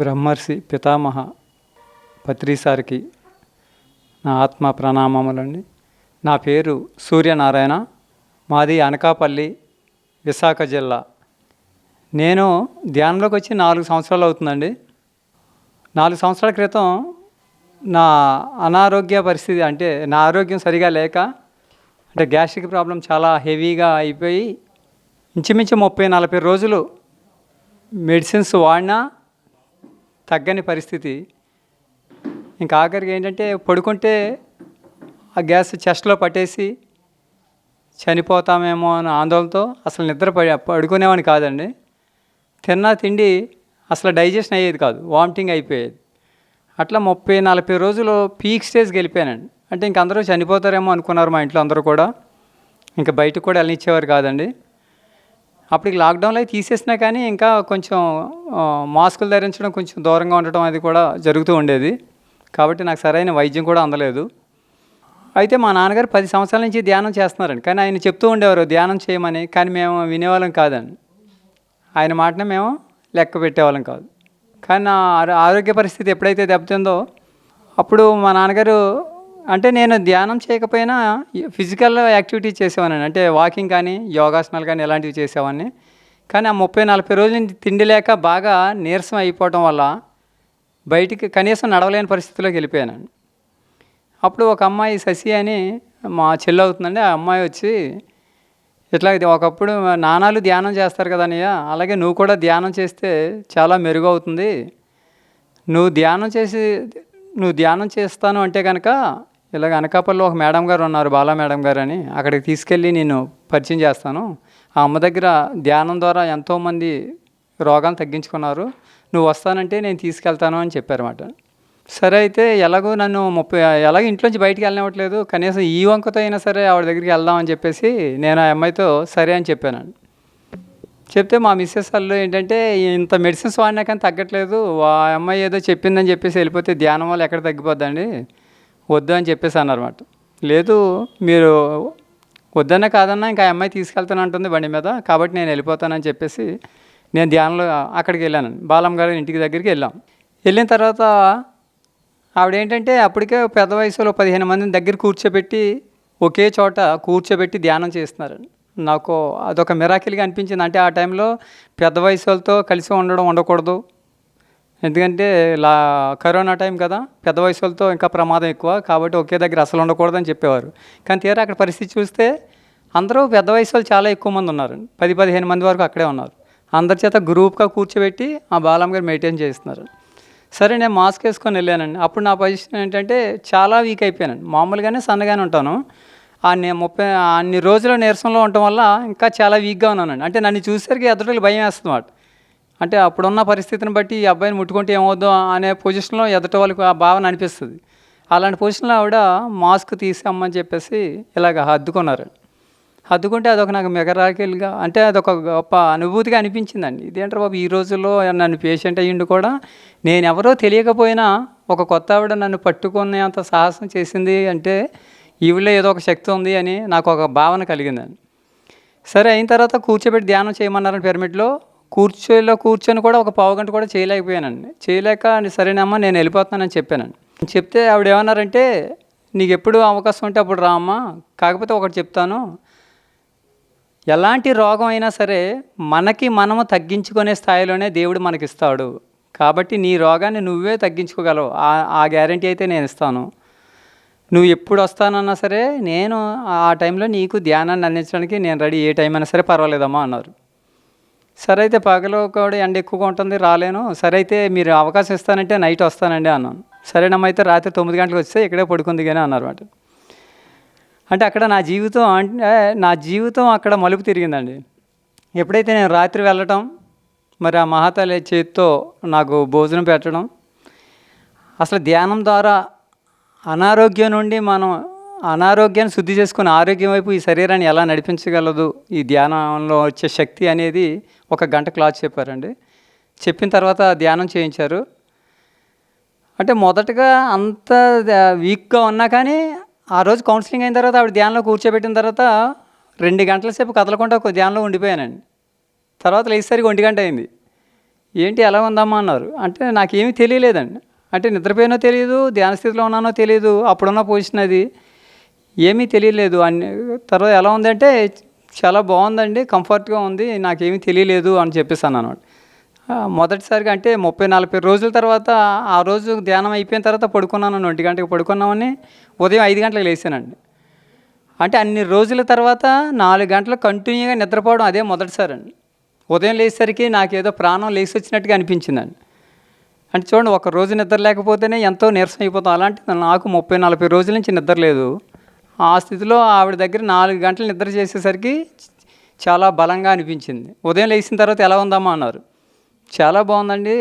బ్రహ్మర్షి పితామహ పత్రిసారికి నా ఆత్మ ప్రణామములండి. నా పేరు సూర్యనారాయణ. మాది అనకాపల్లి విశాఖ జిల్లా. నేను ధ్యానంలోకి వచ్చి నాలుగు సంవత్సరాలు అవుతుందండి. నాలుగు సంవత్సరాల క్రితం నా అనారోగ్య పరిస్థితి అంటే నా ఆరోగ్యం సరిగా లేక అంటే గ్యాస్ట్రిక్ ప్రాబ్లం చాలా హెవీగా అయిపోయి ఇంచుమించు ముప్పై నలభై రోజులు మెడిసిన్స్ వాడినా తగ్గని పరిస్థితి. ఇంకా ఆఖరికి ఏంటంటే పడుకుంటే ఆ గ్యాస్ చెస్ట్లో పట్టేసి చనిపోతామేమో అన్న ఆందోళనతో అసలు నిద్ర పడి పడుకునేవాడిని కాదండి. తిన్నా తిండి అసలు డైజెషన్ అయ్యేది కాదు వామిటింగ్ అయిపోయేది. అట్లా ముప్పై నలభై రోజులు పీక్ స్టేజ్కి వెళ్ళిపోయానండి. అంటే ఇంక అందరూ చనిపోతారేమో అనుకున్నారు మా ఇంట్లో అందరూ కూడా. ఇంకా బయటకు కూడా వెళ్ళనిచ్చేవారు కాదండి. అప్పటికి లాక్డౌన్లో అయితే తీసేసినా కానీ ఇంకా కొంచెం మాస్కులు ధరించడం కొంచెం దూరంగా ఉండటం అది కూడా జరుగుతూ ఉండేది. కాబట్టి నాకు సరైన వైద్యం కూడా అందలేదు. అయితే మా నాన్నగారు పది సంవత్సరాల నుంచి ధ్యానం చేస్తున్నారండి. కానీ ఆయన చెప్తూ ఉండేవారు ధ్యానం చేయమని. కానీ మేము వినేవాళ్ళం కాదండి. ఆయన మాటనే మేము లెక్క పెట్టేవాళ్ళం కాదు. కానీ నా ఆరోగ్య పరిస్థితి ఎప్పుడైతే దెబ్బతిందో అప్పుడు మా నాన్నగారు అంటే నేను ధ్యానం చేయకపోయినా ఫిజికల్ యాక్టివిటీ చేసేవాడిని. అంటే వాకింగ్ కానీ యోగాసనాలు కానీ ఇలాంటివి చేసేవాడిని. కానీ ఆ ముప్పై నలభై రోజుల నుంచి తిండి లేక బాగా నీరసం అయిపోవటం వల్ల బయటికి కనీసం నడవలేని పరిస్థితిలోకి వెళ్ళిపోయాను. అప్పుడు ఒక అమ్మాయి శశి అని మా చెల్లి అవుతుందండి. ఆ అమ్మాయి వచ్చి ఇట్లా ఇది ఒకప్పుడు నానాలు ధ్యానం చేస్తారు కదా అన్నయ్య అలాగే నువ్వు కూడా ధ్యానం చేస్తే చాలా మెరుగు అవుతుంది. నువ్వు ధ్యానం చేసి నువ్వు ధ్యానం చేస్తాను అంటే కనుక ఇలాగ అనకాపల్లిలో ఒక మేడం గారు ఉన్నారు బాలా మేడం గారు అని. అక్కడికి తీసుకెళ్ళి నేను పరిచయం చేస్తాను. ఆ అమ్మ దగ్గర ధ్యానం ద్వారా ఎంతోమంది రోగాలు తగ్గించుకున్నారు. నువ్వు వస్తానంటే నేను తీసుకెళ్తాను అని చెప్పారన్నమాట. సరే అయితే ఎలాగో నన్ను ముప్పై ఎలాగో ఇంట్లోంచి బయటికి వెళ్ళనివ్వట్లేదు. కనీసం ఈ వంకతో అయినా సరే ఆవిడ దగ్గరికి వెళ్దామని చెప్పేసి నేను ఆ అమ్మాయితో సరే అని చెప్పానండి చెప్తే మా మిస్సెస్ వాళ్ళు ఏంటంటే ఇంత మెడిసిన్స్ వాడినా కానీ తగ్గట్లేదు. ఆ అమ్మాయి ఏదో చెప్పిందని చెప్పేసి వెళ్ళిపోతే ధ్యానం వల్ల ఎక్కడ తగ్గిపోద్దండి? వద్దు అని చెప్పేసి అన్నారన్నమాట. లేదు మీరు వద్దన్న కాదన్నా ఇంకా ఆ అమ్మాయి తీసుకెళ్తాను అంటుంది బండి మీద కాబట్టి నేను వెళ్ళిపోతానని చెప్పేసి నేను ధ్యానంలో అక్కడికి వెళ్ళాను బాలమ్మ గారి ఇంటికి దగ్గరికి వెళ్ళాం. వెళ్ళిన తర్వాత ఆవిడేంటంటే అప్పటికే పెద్ద వయసులో పదిహేను మందిని దగ్గర కూర్చోబెట్టి ఒకే చోట కూర్చోబెట్టి ధ్యానం చేస్తున్నారు నాకు అదొక మిరాకిల్గా అనిపించింది. అంటే ఆ టైంలో పెద్ద వయసు వాళ్ళతో కలిసి ఉండడం ఉండకూడదు. ఎందుకంటే లా కరోనా టైం కదా పెద్ద వయసు వాళ్ళతో ఇంకా ప్రమాదం ఎక్కువ కాబట్టి ఒకే దగ్గర అసలు ఉండకూడదని చెప్పేవారు. కానీ తీరా అక్కడ పరిస్థితి చూస్తే అందరూ పెద్ద వయసు వాళ్ళు చాలా ఎక్కువ మంది ఉన్నారు. పది పదిహేను మంది వరకు అక్కడే ఉన్నారు. అందరి చేత గ్రూప్గా కూర్చోబెట్టి ఆ బాలమ్మ గారు మెయింటైన్ చేస్తున్నారు. సరే నేను మాస్క్ వేసుకొని వెళ్ళానండి. అప్పుడు నా పొజిషన్ ఏంటంటే చాలా వీక్ అయిపోయానండి. మామూలుగానే సన్నగానే ఉంటాను. ఆ నే ముప్పై అన్ని రోజుల నీరసంలో ఉండటం వల్ల ఇంకా చాలా వీక్గా ఉన్నానండి. అంటే నన్ను చూసేసరికి ఎదుటికి భయం వేస్తుంది అంటే అప్పుడున్న పరిస్థితిని బట్టి ఈ అబ్బాయిని ముట్టుకుంటే ఏమవుద్దో అనే పొజిషన్లో ఎదట వాళ్ళకి ఆ భావన అనిపిస్తుంది. అలాంటి పొజిషన్లో ఆవిడ మాస్క్ తీసామని చెప్పేసి ఇలాగ హద్దుకున్నారు. హద్దుకుంటే అదొక నాకు మెగరాకిల్గా అంటే అదొక గొప్ప అనుభూతిగా అనిపించిందండి. ఇదేంటారు బాబు ఈ రోజుల్లో నన్ను పేషెంట్ అయ్యిండు కూడా నేను ఎవరో తెలియకపోయినా ఒక కొత్త ఆవిడ నన్ను పట్టుకునేంత సాహసం చేసింది అంటే ఈవిడలో ఏదో ఒక శక్తి ఉంది అని నాకు ఒక భావన కలిగిందండి. సరే అయిన తర్వాత కూర్చోబెట్టి ధ్యానం చేయమన్నారని పిరమిడ్లో కూర్చోలో కూర్చొని కూడా ఒక పావు గంట కూడా చేయలేకపోయానండి. చేయలేక సరేనమ్మా నేను వెళ్ళిపోతున్నానని చెప్పానండి. చెప్తే ఆవిడ ఏమన్నారంటే నీకు ఎప్పుడు అవకాశం ఉంటే అప్పుడు రా అమ్మా. కాకపోతే ఒకటి చెప్తాను. ఎలాంటి రోగం అయినా సరే మనకి మనము తగ్గించుకునే స్థాయిలోనే దేవుడు మనకిస్తాడు. కాబట్టి నీ రోగాన్ని నువ్వే తగ్గించుకోగలవు. ఆ- ఆ గ్యారంటీ అయితే నేను ఇస్తాను. నువ్వు ఎప్పుడు వస్తానన్నా సరే నేను ఆ టైంలో నీకు ధ్యానాన్ని అందించడానికి నేను రెడీ. ఏ టైం అయినా సరే పర్వాలేదమ్మా అన్నారు. సరే అయితే పగలు కూడా ఎండ ఎక్కువగా ఉంటుంది రాలేను. సరే అయితే మీరు అవకాశం ఇస్తానంటే నైట్ వస్తానండి అన్నాను. సరేనమ్మా అయితే రాత్రి తొమ్మిది గంటలకు వస్తే ఇక్కడే పడుకుంది కానీ అన్నారన్నమాట అంటే అక్కడ నా జీవితం అంటే నా జీవితం అక్కడ మలుపు తిరిగిందండి. ఎప్పుడైతే నేను రాత్రి వెళ్ళటం మరి ఆ మహాతల్లి చేతితో నాకు భోజనం పెట్టడం అసలు ధ్యానం ద్వారా అనారోగ్యం నుండి మనం అనారోగ్యాన్ని శుద్ధి చేసుకుని ఆరోగ్యం వైపు ఈ శరీరాన్ని ఎలా నడిపించగలదు? ఈ ధ్యానంలో వచ్చే శక్తి అనేది ఒక గంట క్లాస్ చెప్పారండి. చెప్పిన తర్వాత ధ్యానం చేయించారు. అంటే మొదటగా అంత వీక్గా ఉన్నా కానీ ఆ రోజు కౌన్సిలింగ్ అయిన తర్వాత ఆవిడ ధ్యానంలో కూర్చోబెట్టిన తర్వాత రెండు గంటల సేపు కదలకుండా ఒక ధ్యానంలో ఉండిపోయానండి. తర్వాత లేచేసరికి ఒంటి గంట అయింది. ఏంటి ఎలా ఉందమ్మా అన్నారు. అంటే నాకేమీ తెలియలేదండి. అంటే నిద్రపోయినో తెలియదు ధ్యాన స్థితిలో ఉన్నానో తెలియదు అప్పుడున్న పొజిషన్ అది. ఏమీ తెలియలేదు. అన్ని తర్వాత ఎలా ఉందంటే చాలా బాగుందండి కంఫర్ట్గా ఉంది నాకేమీ తెలియలేదు అని చెప్పేసాను అనమాట మొదటిసారిగా అంటే ముప్పై నలభై రోజుల తర్వాత ఆ రోజు ధ్యానం అయిపోయిన తర్వాత పడుకున్నాను ఒంటి గంటకి పడుకున్నామని ఉదయం ఐదు గంటలకు లేచానండి. అంటే అన్ని రోజుల తర్వాత నాలుగు గంటలు కంటిన్యూగా నిద్రపోవడం అదే మొదటిసారి అండి ఉదయం లేచేసరికి నాకేదో ప్రాణం లేచి వచ్చినట్టుగా అనిపించిందండి. అంటే చూడండి ఒక రోజు నిద్ర లేకపోతేనే ఎంతో నీరసం అయిపోతాం. అలాంటి నాకు ముప్పై నలభై రోజుల నుంచి నిద్ర లేదు. ఆ స్థితిలో ఆవిడ దగ్గర నాలుగు గంటలు నిద్ర చేసేసరికి చాలా బలంగా అనిపించింది. ఉదయం లేచిన తర్వాత ఎలా ఉందమ్మా అన్నారు. చాలా బాగుందండి.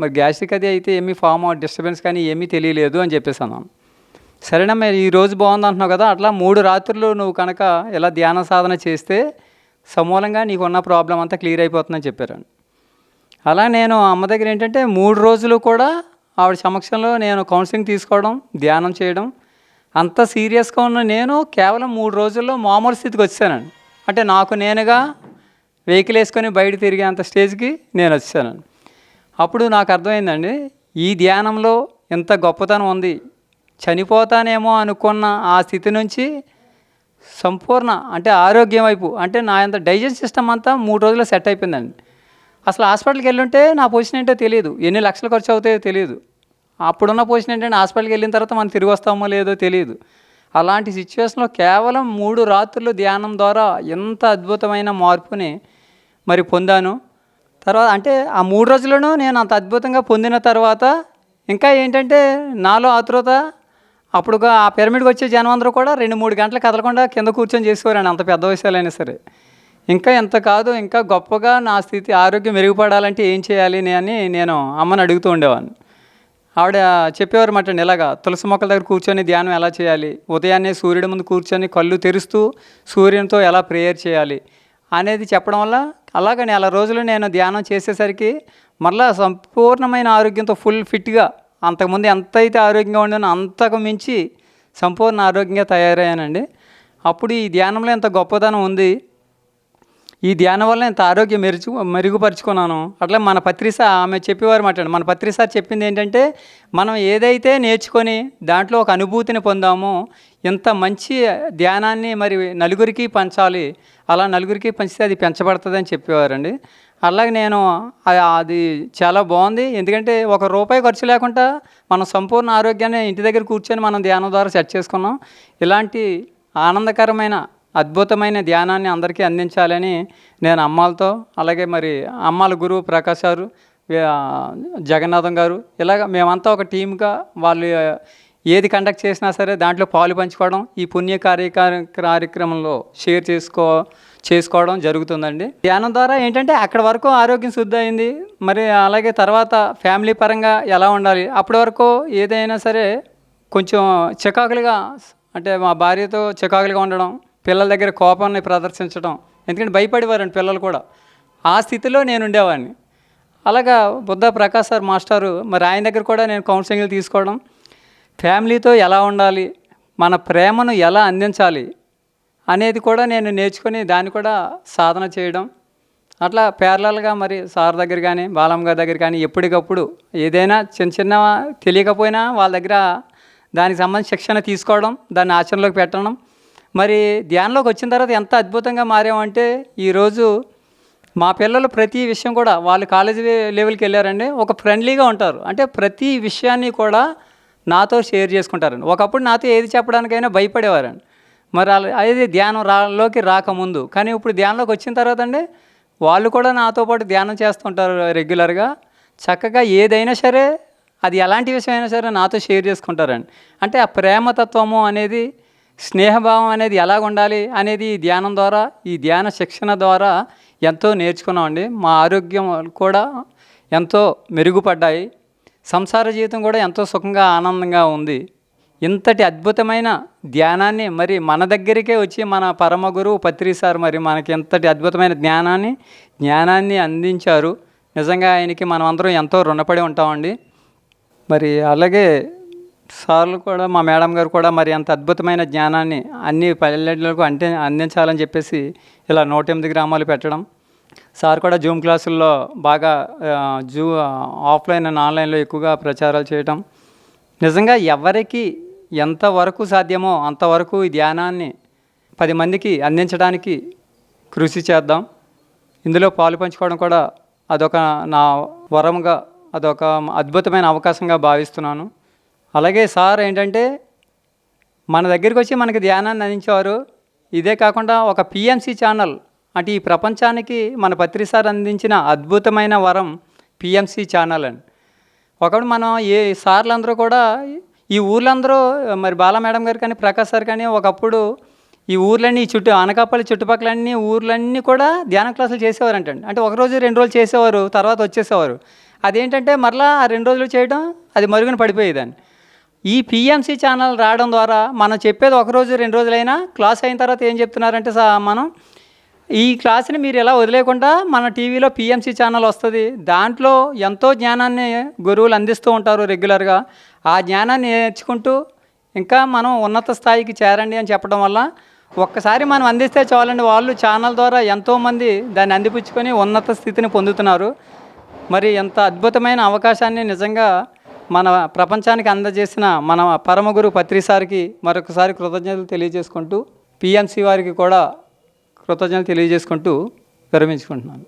మరి గ్యాస్ట్రిక్ అది అయితే ఏమీ ఫామ్ డిస్టర్బెన్స్ కానీ ఏమీ తెలియలేదు అని చెప్పేసి అన్నాను. సరేనమ్మా ఈ రోజు బాగుంది అంటున్నావు కదా అట్లా మూడు రాత్రులు నువ్వు కనుక ఇలా ధ్యాన సాధన చేస్తే సమూలంగా నీకున్న ప్రాబ్లం అంతా క్లియర్ అయిపోతుందని చెప్పారు. అలా నేను అమ్మ దగ్గర ఏంటంటే మూడు రోజులు కూడా ఆవిడ సమక్షంలో నేను కౌన్సిలింగ్ తీసుకోవడం ధ్యానం చేయడం అంత సీరియస్గా ఉన్న నేను కేవలం మూడు రోజుల్లో మామూలు స్థితికి వచ్చానండి. అంటే నాకు నేనుగా వెహికల్ వేసుకొని బయట తిరిగే అంత స్టేజ్కి నేను వచ్చానండి అప్పుడు నాకు అర్థమైందండి ఈ ధ్యానంలో ఎంత గొప్పతనం ఉంది చనిపోతానేమో అనుకున్న ఆ స్థితి నుంచి సంపూర్ణ అంటే ఆరోగ్యం వైపు అంటే నా అంత డైజెస్ట్ సిస్టమ్ అంతా మూడు రోజుల్లో సెట్ అయిపోయిందండి. అసలు హాస్పిటల్కి వెళ్ళుంటే నా పొజిషన్ ఏంటో తెలియదు ఎన్ని లక్షలు ఖర్చు అవుతాయో తెలియదు. అప్పుడున్న పొజిషన్ ఏంటంటే హాస్పిటల్కి వెళ్ళిన తర్వాత మనం తిరిగి వస్తామో లేదో తెలియదు. అలాంటి సిచ్యువేషన్లో కేవలం మూడు రాత్రులు ధ్యానం ద్వారా ఎంత అద్భుతమైన మార్పుని మరి పొందాను. తర్వాత అంటే ఆ మూడు రోజులను నేను అంత అద్భుతంగా పొందిన తర్వాత ఇంకా ఏంటంటే నాలో ఆతృత అప్పుడు ఆ పిరమిడ్కి వచ్చే జనం అందరూ కూడా రెండు మూడు గంటలు కదలకుండా కింద కూర్చొని చేసుకోరండి అంత పెద్ద విషయాలైనా సరే. ఇంకా ఎంత కాదు ఇంకా గొప్పగా నా స్థితి ఆరోగ్యం మెరుగుపడాలంటే ఏం చేయాలి అని నేను అమ్మని అడుగుతూ ఉండేవాడిని. ఆవిడ చెప్పేవారు మాట ఇలాగా తులసి మొక్కల దగ్గర కూర్చొని ధ్యానం ఎలా చేయాలి? ఉదయాన్నే సూర్యుడి ముందు కూర్చొని కళ్ళు తెరుస్తూ సూర్యునితో ఎలా ప్రేయర్ చేయాలి? అనేది చెప్పడం వల్ల అలాగని నెల రోజులు నేను ధ్యానం చేసేసరికి మరలా సంపూర్ణమైన ఆరోగ్యంతో ఫుల్ ఫిట్గా అంతకుముందు ఎంత అయితే ఆరోగ్యంగా ఉండేనో అంతకు మించి సంపూర్ణ ఆరోగ్యంగా తయారయ్యానండి. అప్పుడు ఈ ధ్యానంలో ఎంత గొప్పదనం ఉంది ఈ ధ్యానం వల్ల ఇంత ఆరోగ్యం మెరుచు మెరుగుపరుచుకున్నాను. అట్లా మన పత్రిస ఆమె చెప్పేవారు మాట మన పత్రిస చెప్పింది ఏంటంటే మనం ఏదైతే నేర్చుకొని దాంట్లో ఒక అనుభూతిని పొందామో ఇంత మంచి ధ్యానాన్ని మరి నలుగురికి పంచాలి అలా నలుగురికి పంచితే అది పెంచబడుతుంది అని చెప్పేవారండి. అలాగే నేను అది చాలా బాగుంది. ఎందుకంటే ఒక రూపాయి ఖర్చు లేకుండా మనం సంపూర్ణ ఆరోగ్యాన్ని ఇంటి దగ్గర కూర్చొని మనం ధ్యానం ద్వారా సెట్ చేసుకున్నాం. ఇలాంటి ఆనందకరమైన అద్భుతమైన ధ్యానాన్ని అందరికీ అందించాలని నేను అమ్మాలతో అలాగే మరి అమ్మాల గురువు ప్రకాష్ గారు జగన్నాథం గారు ఇలాగ మేమంతా ఒక టీమ్గా వాళ్ళు ఏది కండక్ట్ చేసినా సరే దాంట్లో పాలు పంచుకోవడం ఈ పుణ్య కార్యక్ర కార్యక్రమంలో షేర్ చేసుకో చేసుకోవడం జరుగుతుందండి. ధ్యానం ద్వారా ఏంటంటే అక్కడ వరకు ఆరోగ్యం శుద్ధి అయింది. మరి అలాగే తర్వాత ఫ్యామిలీ పరంగా ఎలా ఉండాలి? అప్పటి వరకు ఏదైనా సరే కొంచెం చికాకులుగా అంటే మా భార్యతో చికాకులుగా ఉండడం పిల్లల దగ్గర కోపాన్ని ప్రదర్శించడం. ఎందుకంటే భయపడేవారండి పిల్లలు కూడా. ఆ స్థితిలో నేను ఉండేవాడిని. అలాగా బుద్ధ ప్రకాశ్ సార్ మాస్టారు మరి ఆయన దగ్గర కూడా నేను కౌన్సిలింగ్లు తీసుకోవడం. ఫ్యామిలీతో ఎలా ఉండాలి మన ప్రేమను ఎలా అందించాలి అనేది కూడా నేను నేర్చుకొని దాన్ని కూడా సాధన చేయడం. అట్లా ప్యారలల్గా మరి సార్ దగ్గర కానీ బాలమ్మ గారి దగ్గర కానీ ఎప్పటికప్పుడు ఏదైనా చిన్న చిన్న తెలియకపోయినా వాళ్ళ దగ్గర దానికి సంబంధించి శిక్షణ తీసుకోవడం దాన్ని ఆచరణలోకి పెట్టడం. మరి ధ్యానంలోకి వచ్చిన తర్వాత ఎంత అద్భుతంగా మారామంటే ఈరోజు మా పిల్లలు ప్రతి విషయం కూడా వాళ్ళు కాలేజీ లెవెల్కి వెళ్ళారండి. ఒక ఫ్రెండ్లీగా ఉంటారు. అంటే ప్రతి విషయాన్ని కూడా నాతో షేర్ చేసుకుంటారండి. ఒకప్పుడు నాతో ఏది చెప్పడానికైనా భయపడేవారండి. మరి అలా అది ధ్యానం రాలోకి రాకముందు. కానీ ఇప్పుడు ధ్యానంలోకి వచ్చిన తర్వాత అండి వాళ్ళు కూడా నాతో పాటు ధ్యానం చేస్తుంటారు రెగ్యులర్గా చక్కగా ఏదైనా సరే అది ఎలాంటి విషయమైనా సరే నాతో షేర్ చేసుకుంటారండి. అంటే ఆ ప్రేమతత్వము అనేది స్నేహభావం అనేది ఎలాగ ఉండాలి అనేది ఈ ధ్యానం ద్వారా ఈ ధ్యాన శిక్షణ ద్వారా ఎంతో నేర్చుకున్నామండి. మా ఆరోగ్యం కూడా ఎంతో మెరుగుపడ్డాయి. సంసార జీవితం కూడా ఎంతో సుఖంగా ఆనందంగా ఉంది. ఇంతటి అద్భుతమైన ధ్యానాన్ని మరి మన దగ్గరికే వచ్చి మన పరమ గురువు పత్రి సార్ మరి మనకి ఇంతటి అద్భుతమైన జ్ఞానాన్ని జ్ఞానాన్ని అందించారు. నిజంగా ఆయనకి మనం అందరం ఎంతో రుణపడి ఉంటామండి. మరి అలాగే సార్లు కూడా మా మేడం గారు కూడా మరి అంత అద్భుతమైన జ్ఞానాన్ని అన్ని పల్లెలకు అంటే అందించాలని చెప్పేసి ఇలా నూట ఎనిమిది గ్రామాలు పెట్టడం. సార్ కూడా జూమ్ క్లాసుల్లో బాగా జూ ఆఫ్లైన్ అండ్ ఆన్లైన్లో ఎక్కువగా ప్రచారాలు చేయటం. నిజంగా ఎవరికి ఎంతవరకు సాధ్యమో అంతవరకు ఈ ధ్యానాన్ని పది మందికి అందించడానికి కృషి చేద్దాం. ఇందులో పాలు పంచుకోవడం కూడా అదొక నా వరంగా అదొక అద్భుతమైన అవకాశంగా భావిస్తున్నాను. అలాగే సార్ ఏంటంటే మన దగ్గరికి వచ్చి మనకి ధ్యానాన్ని అందించేవారు. ఇదే కాకుండా ఒక పిఎంసి ఛానల్ అంటే ఈ ప్రపంచానికి మన పత్రి సార్ అందించిన అద్భుతమైన వరం పిఎంసి ఛానల్ అని. ఒకప్పుడు మనం ఏ సార్లందరూ కూడా ఈ ఊర్లందరూ మరి బాల మేడం గారు కానీ ప్రకాష్ సార్ కానీ ఒకప్పుడు ఈ ఊర్లన్నీ ఈ చుట్టూ అనకాపల్లి చుట్టుపక్కలన్నీ ఊర్లన్నీ కూడా ధ్యాన క్లాసులు చేసేవారంటండి. అంటే ఒకరోజు రెండు రోజులు చేసేవారు తర్వాత వచ్చేసేవారు. అదేంటంటే మరలా ఆ రెండు రోజులు చేయడం అది మరుగున పడిపోయేదాన్ని. ఈ పిఎంసి ఛానల్ రావడం ద్వారా మనం చెప్పేది ఒకరోజు రెండు రోజులైనా క్లాస్ అయిన తర్వాత ఏం చెప్తున్నారంటే సా మనం ఈ క్లాస్ని మీరు ఎలా వదిలేకుండా మన టీవీలో పిఎంసి ఛానల్ వస్తుంది. దాంట్లో ఎంతో జ్ఞానాన్ని గురువులు అందిస్తూ ఉంటారు రెగ్యులర్గా ఆ జ్ఞానాన్ని నేర్చుకుంటూ ఇంకా మనం ఉన్నత స్థాయికి చేరండి అని చెప్పడం వల్ల ఒక్కసారి మనం అందిస్తే చాలండి. వాళ్ళు ఛానల్ ద్వారా ఎంతోమంది దాన్ని అందిపుచ్చుకొని ఉన్నత స్థితిని పొందుతున్నారు. మరి ఎంత అద్భుతమైన అవకాశాన్ని నిజంగా మన ప్రపంచానికి అందజేసిన మన పరమగురు పత్రిసారికి మరొకసారి కృతజ్ఞతలు తెలియజేసుకుంటూ పిఎంసి వారికి కూడా కృతజ్ఞతలు తెలియజేసుకుంటూ విరమించుకుంటున్నాను